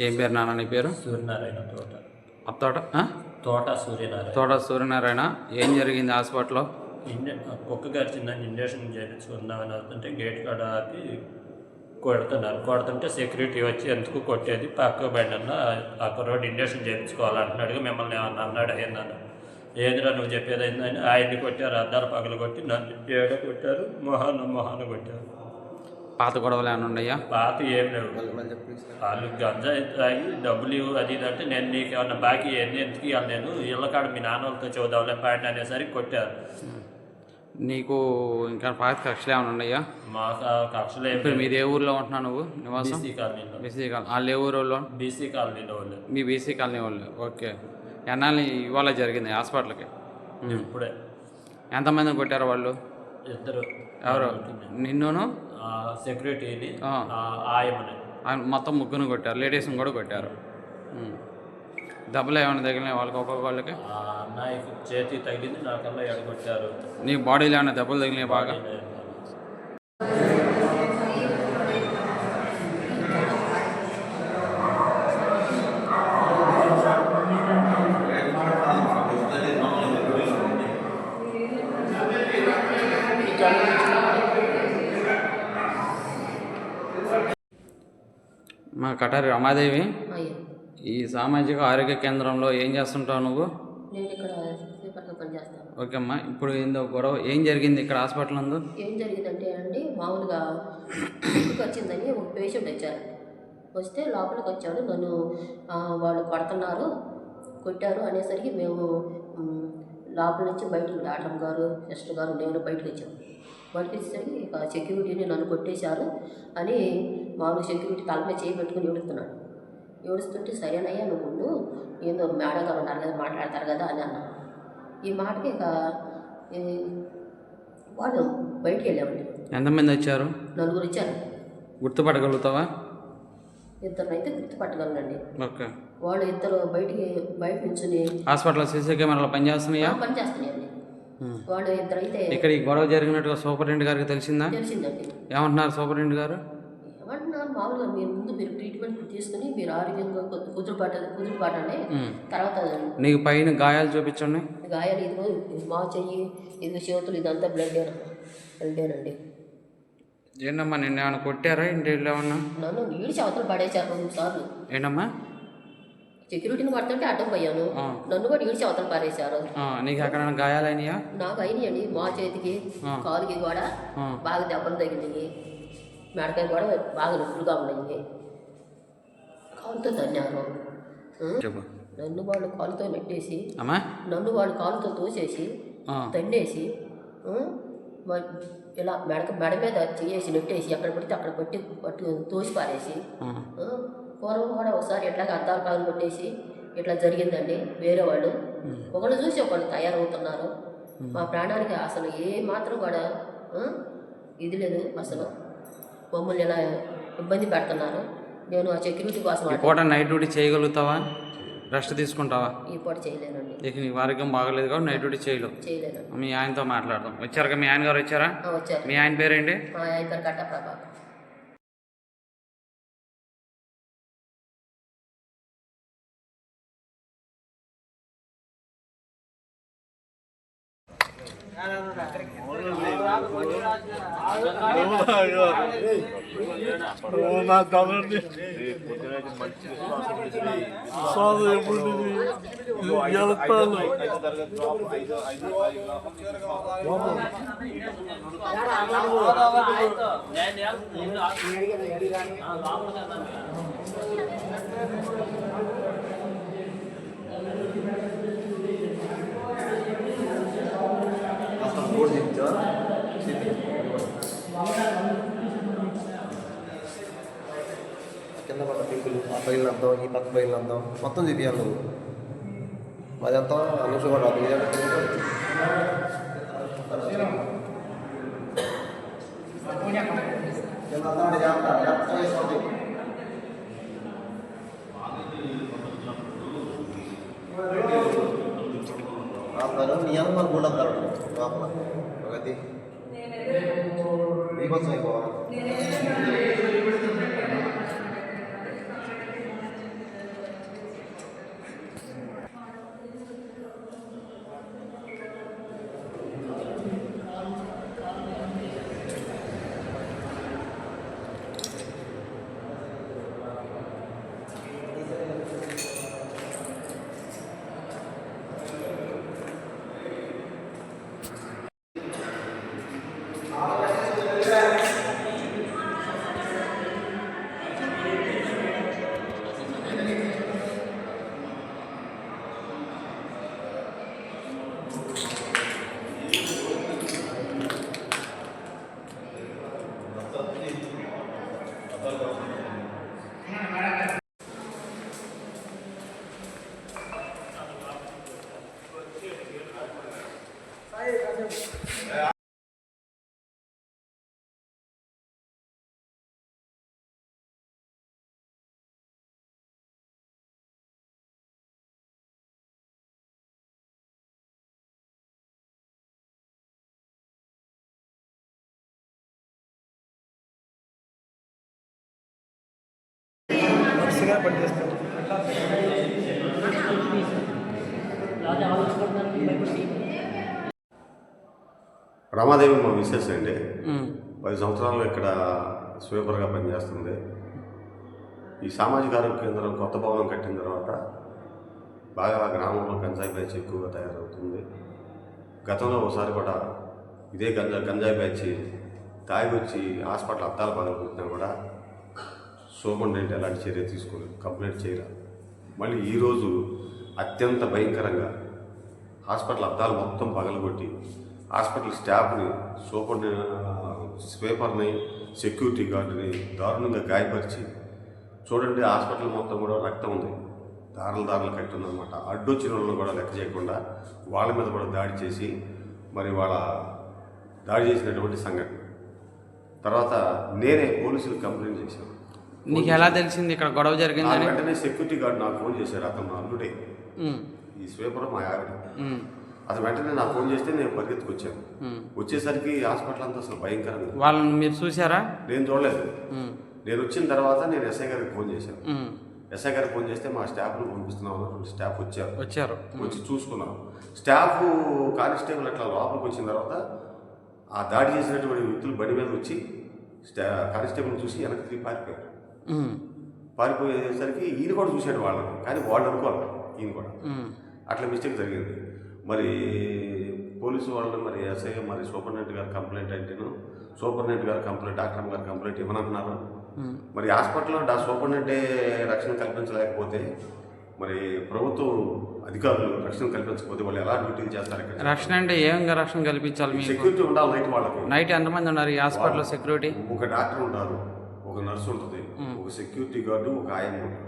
ఏం పేరు నాన్న నీ పేరు? సూర్యనారాయణ తోట. ఆ? తోట సూర్యనారాయణ. తోట సూర్యనారాయణ. ఏం జరిగింది హాస్పిటల్లో? కుక్క గడిచిందని ఇంజక్షన్ చేయించుకుందామని వస్తుంటే గేట్ కాడ ఆపి కొడుతున్నారు. కొడుతుంటే సెక్యూరిటీ వచ్చి ఎందుకు కొట్టేది? పక్క బండి అన్న ఆ కుర్రోడు ఇంజక్షన్ చేయించుకోవాలంటున్నాడుగా మిమ్మల్ని ఏమన్నా అన్నాడు? అయ్యిందన్న ఏదిరా నువ్వు చెప్పేది అయిందని ఆయన్ని కొట్టారు. అద్దాలు పగలు కొట్టి నన్ను ఏడ కొట్టారు. మొహాన మొహాన కొట్టారు. పాత గొడవలు ఏమైనా ఉన్నాయా? పాత ఏం లేవు. వాళ్ళు గంజా తాగి డబ్బులు ఇవ్వు అది ఇది అంటే నేను నీకు ఏమన్నా బాకీ ఎన్ని ఎందుకు ఇవ్వాలి నేను? ఇళ్ళ కాడ మీ నాన్న వాళ్ళతో చూద్దాంలే పాయింట్ అనేసరికి కొట్టారు. నీకు ఇంకా పాత కక్షలు ఏమైనా ఉన్నాయా? మాకు ఆ కక్షలు ఇప్పుడు మీది ఏ ఊర్లో ఉంటున్నావు నువ్వు? నివాసం? బీసీ కాలనీలో బీసీ కాలనీ. వాళ్ళు ఏ ఊరు వాళ్ళు బీసీ కాలనీలో వాళ్ళు మీ బీసీ కాలనీ వాళ్ళు. ఓకే. ఎన్నాళ్ళు ఇవాళ జరిగింది హాస్పిటల్కి. ఇప్పుడే. ఎంతమందిని కొట్టారు వాళ్ళు? ఇద్దరు. ఎవరు? నిన్నును? ఆ ఆయమని. మొత్తం ముగ్గురు కొట్టారు. లేడీస్ని కూడా కొట్టారు. దెబ్బలు ఏమైనా తగిలినాయి వాళ్ళకి ఒక్కొక్కళ్ళకి అన్నయ్యకి చేతి తగిలింది నాకల్లా ఎడగొట్టారు. నీ బాడీలో ఏమైనా దెబ్బలు తగిలినాయి బాగా? కటారి రమాదేవి? అయ్యా. ఈ సామాజిక ఆరోగ్య కేంద్రంలో ఏం చేస్తుంటావు నువ్వు? ఓకే అమ్మా ఇప్పుడు ఏందో గొడవ. ఏం జరిగింది ఇక్కడ హాస్పిటల్ నందు? ఏం జరిగిందంటే అండి మామూలుగా ఇంటికి వచ్చిందని ఒక పేషెంట్ వచ్చారండి వస్తే లోపలికి వచ్చాడు నన్ను వాళ్ళు కొడుతున్నారు కొట్టారు అనేసరికి మేము లోపల నుంచి బయటకు డాక్టర్ గారు సిస్టర్ గారు నేను బయటకు వచ్చాము బయటకు వచ్చేసరికి ఇక సెక్యూరిటీని నన్ను కొట్టేశారు అని మామూలు సెక్యూరిటీ తల మీద చేయి పెట్టుకుని ఏడుస్తున్నాడు. ఏడుస్తుంటే సరేనయ్యా నువ్వు ఉండు ఏందో మేడం గారు ఉన్నారు కదా మాట్లాడతారు కదా అని అన్నా ఈ మాటకి ఇక వాళ్ళు బయటికి వెళ్ళామండి. ఎంతమంది వచ్చారు? నలుగురు వచ్చారు. గుర్తుపట్టగలుగుతావా? ఇద్దరు అయితే గుర్తుపట్టగలనండి. ఓకే. వాళ్ళు ఇద్దరు బయటికి బయట నుంచుని హాస్పిటల్ సీసీ కెమెరాలు పనిచేస్తున్నాయా పని చేస్తున్నాయండి. ఉమ్. వాళ్ళు ఇద్దరు అయితే ఇక్కడ ఈ గొడవ జరిగినట్టుగా సూపరింటెండెంట్ గారికి తెలిసిందా? తెలిసిందండి. ఏమంటున్నారు సూపరింటెండెంట్ గారు? ఏమంటున్నారు? మామూలుగా మీరు ముందు మీరు ట్రీట్మెంట్ తీసుకుని మీరు ఆరోగ్యంగా కుదురుపాట కుదురుపాటండి. తర్వాత నీకు పైన గాయాలు చూపించండి. గాయాలు ఇదిగో ఇది మా చెయ్యి ఇది చేతులు ఇదంతా బ్లడ్ బ్లడేనండి ఏంటమ్మా నిన్న ఏమైనా కొట్టారా? ఇంటి ఏమన్నా? నన్ను ఈడిచి అవతల పడేశారు సార్లు. ఏంటమ్మా? సెక్యూరిటీని పడుతుంటే అడ్డం పోయాను. నన్ను కూడా ఈడిచి అవతల పారేశారు. నీకు అక్కడ గాయాలైనయా నాకు అయినాయండి మా చేతికి. కాలుకి కూడా. బాగా దెబ్బలు తగిలినాయి. మెడకాయ కూడా బాగా నొప్పులుగా ఉన్నాయి. కాలుతో తన్నారు నన్ను వాళ్ళు కాలుతో నెట్టేసి నన్ను వాళ్ళు కాలుతో తోసేసి? మ- ఇలా మెడక మెడ మీద చేసి నెట్టేసి ఎక్కడ పడితే అక్కడ పట్టి పట్టు తోసి పారేసి? పూర్వం కూడా ఒకసారి ఎట్లాగ అద్దాలు పాలు కొట్టేసి ఇట్లా జరిగిందండి వేరే వాళ్ళు. ఒకళ్ళు చూసి ఒకళ్ళు తయారవుతున్నారు. మా ప్రాణానికి అసలు ఏ మాత్రం కూడా ఇది లేదు అసలు. మమ్మల్ని ఇలా ఇబ్బంది పెడుతున్నారు? నేను ఆ సెక్యూరిటీ కోసం ఈ పూట నైట్ డ్యూటీ చేయగలుగుతావా? రెస్ట్ తీసుకుంటావా? ఈ పూట చేయలేనండి. ఇక ఆరోగ్యం బాగలేదు కాబట్టి నైట్ డ్యూటీ చేయలేవు. చేయలేనండి మీ ఆయనతో మాట్లాడదాం. వచ్చారుగా మీ ఆయన గారు వచ్చారా? వచ్చారు. మీ ఆయన పేరేంటి? మా ఆయన గారు కట్ట ప్రభాకర్ నా తలని సాగు ఎప్పుడు వెళ్తాను కింద పింకులు ఆ బయలు అర్థం ఈ పక్క బయలు అర్థం మొత్తం చూపించాలి నువ్వు మాది అంతా అనుష కూడా రాదు నీదంటే కింద కింద అంతా ఉంటే జాగ్రత్త, జాగ్రత్త చేసుకోండి. ఆపుతారు నీ అనుమానం కూడా అంటారు లోపల ఒకటి నీకోసం అయిపోవాలి గట్టిగా పనిచేస్తారు రమాదేవి మా మిస్సెస్ అండి. పది సంవత్సరాలు ఇక్కడ స్వీపర్గా పనిచేస్తుంది. ఈ సామాజిక ఆరోగ్య కేంద్రం కొత్త భవనం కట్టిన తర్వాత బాగా గ్రామంలో గంజాయి బ్యాచ్ ఎక్కువగా తయారవుతుంది. గతంలో ఒకసారి కూడా ఇదే గంజా గంజాయి బ్యాచ్ తాగి వచ్చి హాస్పిటల్ అద్దాలు పగలగొట్టినా కూడా సూపరింటెండెంట్ అలాంటి చర్య తీసుకోలేదు. కంప్లైంట్ చేయరా? మళ్ళీ ఈరోజు అత్యంత భయంకరంగా హాస్పిటల్ అద్దాలు మొత్తం పగలగొట్టి హాస్పిటల్ స్టాఫ్ని సూపర్ స్వీపర్ని సెక్యూరిటీ గార్డుని దారుణంగా గాయపరిచి చూడండి హాస్పిటల్ మొత్తం కూడా రక్తం ఉంది. దారులు దారులు కట్టి అడ్డొచ్చిన వాళ్ళని కూడా లెక్క చేయకుండా వాళ్ళ మీద కూడా దాడి చేసి మరి వాళ్ళ దాడి చేసినటువంటి సంఘటన. తర్వాత నేనే పోలీసులు కంప్లైంట్ చేశాను. నీకు ఎలా తెలిసింది ఇక్కడ గొడవ ఆ జరిగిందని వెంటనే సెక్యూరిటీ గార్డ్ నాకు ఫోన్ చేశాడు అతను అల్లుడే. ఈ స్వీపర్ మా ఆవిడ. అతను వెంటనే నాకు ఫోన్ చేస్తే నేను పరిగెత్తుకొచ్చాను. వచ్చేసరికి హాస్పిటల్ అంతా అసలు భయంకరంగా. వాళ్ళని మీరు చూసారా నేను చూడలేదు. నేను వచ్చిన తర్వాత నేను ఎస్ఐ గారికి ఫోన్ చేశాను. ఎస్ఐ గారికి ఫోన్ చేస్తే మా స్టాఫ్ను పంపిస్తున్నాం స్టాఫ్ వచ్చారు వచ్చారు వచ్చి చూసుకున్నాం స్టాఫ్ కానిస్టేబుల్ అట్లా లోపలికి వచ్చిన తర్వాత ఆ దాడి చేసినటువంటి వ్యక్తులు బండి మీద వచ్చి స్టా కానిస్టేబుల్ చూసి వెనక్కి తిరిగి పారిపోయారు. పారిపోయేసరికి ఈయన కూడా చూశాడు వాళ్ళని. కానీ వాళ్ళు అనుకోవాలి. ఈయన కూడా. అట్లా మిస్టేక్ జరిగింది. మరి పోలీసు వాళ్ళు మరి ఎస్ఐ మరి సూపరింటెండెంట్ గారు కంప్లైంట్ అంటేను సూపరింటెండెంట్ గారు కంప్లైంట్ డాక్టర్ గారు కంప్లైంట్ ఇవ్వనంటున్నారు. మరి హాస్పిటల్లో డా సూపరింటెండెంటే రక్షణ కల్పించలేకపోతే మరి ప్రభుత్వం అధికారులు రక్షణ కల్పించకపోతే వాళ్ళు ఎలా డ్యూటీలు చేస్తారు ఇక్కడ? రక్షణ అంటే ఏం రక్షణ కల్పించాలి సెక్యూరిటీ ఉండాలి నైట్ వాళ్ళకి. నైట్ ఎంతమంది ఉన్నారు ఈ హాస్పిటల్లో సెక్యూరిటీ ఒక డాక్టర్ ఉంటారు. ఒక నర్సు ఉంటుంది ఒక సెక్యూరిటీ గార్డు ఒక ఆయమ్మ ఉంటారు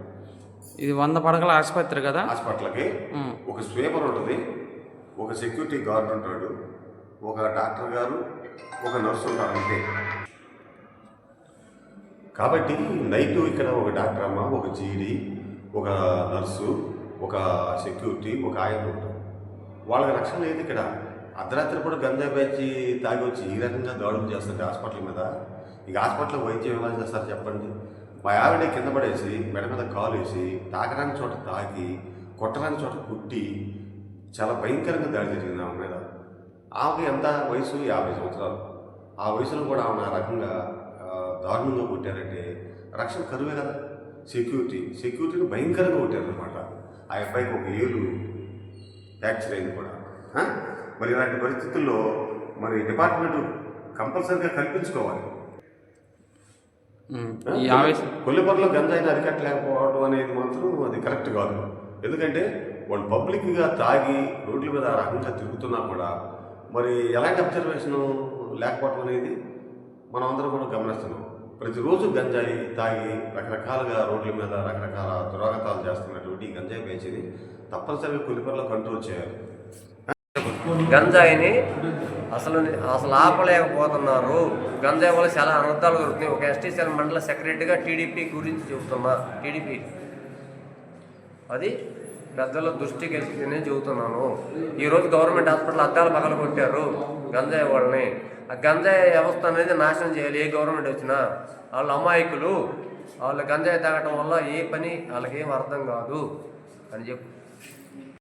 ఇది వంద పడకల ఆసుపత్రి కదా? హాస్పిటల్కి. ఒక స్వీపర్ ఉంటుంది ఒక సెక్యూరిటీ గార్డ్ ఉంటాడు ఒక డాక్టర్ గారు ఒక నర్సు ఉంటారు అంతే. కాబట్టి నైట్ ఇక్కడ ఒక డాక్టర్ అమ్మ ఒక జీడి ఒక నర్సు ఒక సెక్యూరిటీ ఒక ఆయన ఉంటారు. వాళ్ళకి రక్షణ లేదు ఇక్కడ. అర్ధరాత్రి కూడా గంజా బ్యాచి తాగి వచ్చి ఈ రకంగా దాడులు చేస్తుంటే హాస్పిటల్ మీద ఇక హాస్పిటల్లో వైద్యం ఎలా చేస్తారు చెప్పండి. మా ఆవిడ కింద పడేసి మెడ మీద కాలు వేసి తాకరాని చోట తాకి కొట్టరాని చోట కుట్టి చాలా భయంకరంగా దాడి జరిగింది ఆమె మీద. ఆమెకి ఎంత వయసు? యాభై సంవత్సరాలు. ఆ వయసులో కూడా ఆమె ఆ రకంగా దారుణంగా కొట్టారంటే రక్షణ కరువే కదా. సెక్యూరిటీ సెక్యూరిటీని భయంకరంగా కొట్టారనమాట ఆ అబ్బాయికి ఒక ఏలు ఫ్రాక్చర్ అయింది కూడా. మరి ఇలాంటి పరిస్థితుల్లో మరి డిపార్ట్మెంట్ కంపల్సరీగా కల్పించుకోవాలి. ఆవేశం కొల్లిపరలో గంజాయిని అరికట్టలేకపోవడం అనేది మాత్రం అది కరెక్ట్ కాదు. ఎందుకంటే వాళ్ళు పబ్లిక్గా తాగి రోడ్ల మీద ఆ రకంగా తిరుగుతున్నా కూడా మరి ఎలాంటి అబ్జర్వేషన్ లేకపోవడం అనేది మనం అందరం కూడా గమనిస్తున్నాం. ప్రతిరోజు గంజాయి తాగి రకరకాలుగా రోడ్ల మీద రకరకాల దురాగతాలు చేస్తున్నటువంటి ఈ గంజాయి పేచిని తప్పనిసరిగా కొల్లిపరలో కంట్రోల్ చేయాలి. గంజాయిని అసలు అసలు ఆపలేకపోతున్నారు. గంజాయి వల్ల చాలా అనర్థాలు జరుగుతున్నాయి ఒక ఎస్టీసీఎల్ మండల సెక్రటరీగా టీడీపీ గురించి చెబుతున్నా. టీడీపీ. అది పెద్దల దృష్టికి వెళ్తేనే చెబుతున్నాను. ఈరోజు గవర్నమెంట్ హాస్పిటల్ అద్దాలు పగల కొట్టారు గంజాయి వాళ్ళని. ఆ గంజాయి వ్యవస్థ అనేది నాశనం చేయాలి. ఏ గవర్నమెంట్ వచ్చినా వాళ్ళ అమాయకులు వాళ్ళ గంజాయి తాగటం వల్ల ఏ పని వాళ్ళకేం అర్థం కాదు అని చెప్పు.